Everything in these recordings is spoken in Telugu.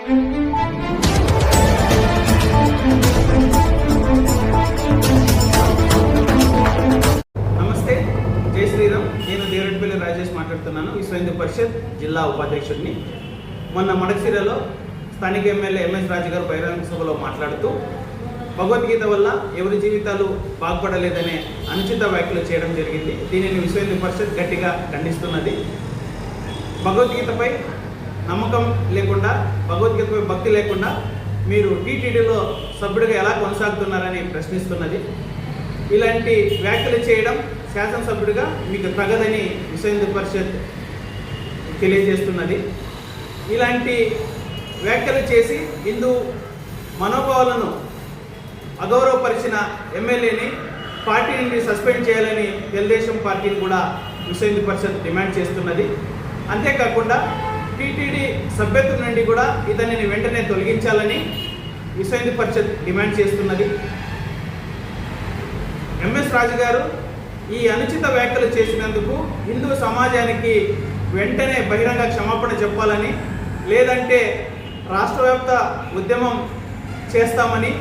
నమస్తే జై శ్రీరామ్. నేను దేవరెడ్డిపల్లి రాజేష్ మాట్లాడుతున్నాను. విశ్వ హిందూ పరిషత్ జిల్లా ఉపాధ్యక్షుడిని. మొన్న మడచీరలో స్థానిక ఎమ్మెల్యే ఎంఎస్ రాజు గారు బహిరంగ సభలో మాట్లాడుతూ భగవద్గీత వల్ల ఎవరి జీవితాలు బాగుపడలేదనే అనుచిత వ్యాఖ్యలు చేయడం జరిగింది. దీనిని విశ్వ హిందూ పరిషత్ గట్టిగా ఖండిస్తున్నది. భగవద్గీతపై నమ్మకం లేకుండా భగవద్గీతపై భక్తి లేకుండా మీరు టీటీడీలో సభ్యుడిగా ఎలా కొనసాగుతున్నారని ప్రశ్నిస్తున్నది. ఇలాంటి వ్యాఖ్యలు చేయడం శాసనసభ్యుడిగా మీకు తగదని విశ్వ పరిషత్ తెలియజేస్తున్నది. ఇలాంటి వ్యాఖ్యలు చేసి హిందూ మనోభావాలను అగౌరవపరిచిన ఎమ్మెల్యేని పార్టీ నుండి సస్పెండ్ చేయాలని తెలుగుదేశం పార్టీని కూడా విశ్వ పరిషత్ డిమాండ్ చేస్తున్నది. అంతేకాకుండా టీటీడీ సభ్యత్వం నుండి కూడా ఇతనిని వెంటనే తొలగించాలని విశ్వహిందు పరిషత్ డిమాండ్ చేస్తున్నది. ఎంఎస్ రాజు గారు ఈ అనుచిత వ్యాఖ్యలు చేసినందుకు హిందూ సమాజానికి వెంటనే బహిరంగ క్షమాపణ చెప్పాలని లేదంటే రాష్ట్ర వ్యాప్త ఉద్యమం చేస్తామని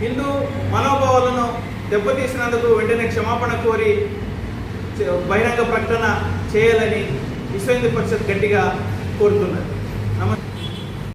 హిందూ మనోభావాలను దెబ్బతీసినందుకు వెంటనే క్షమాపణ కోరి బహిరంగ ప్రకటన చేయాలని విశ్వ హిందూ పరిషత్ గట్టిగా కోరుతున్నది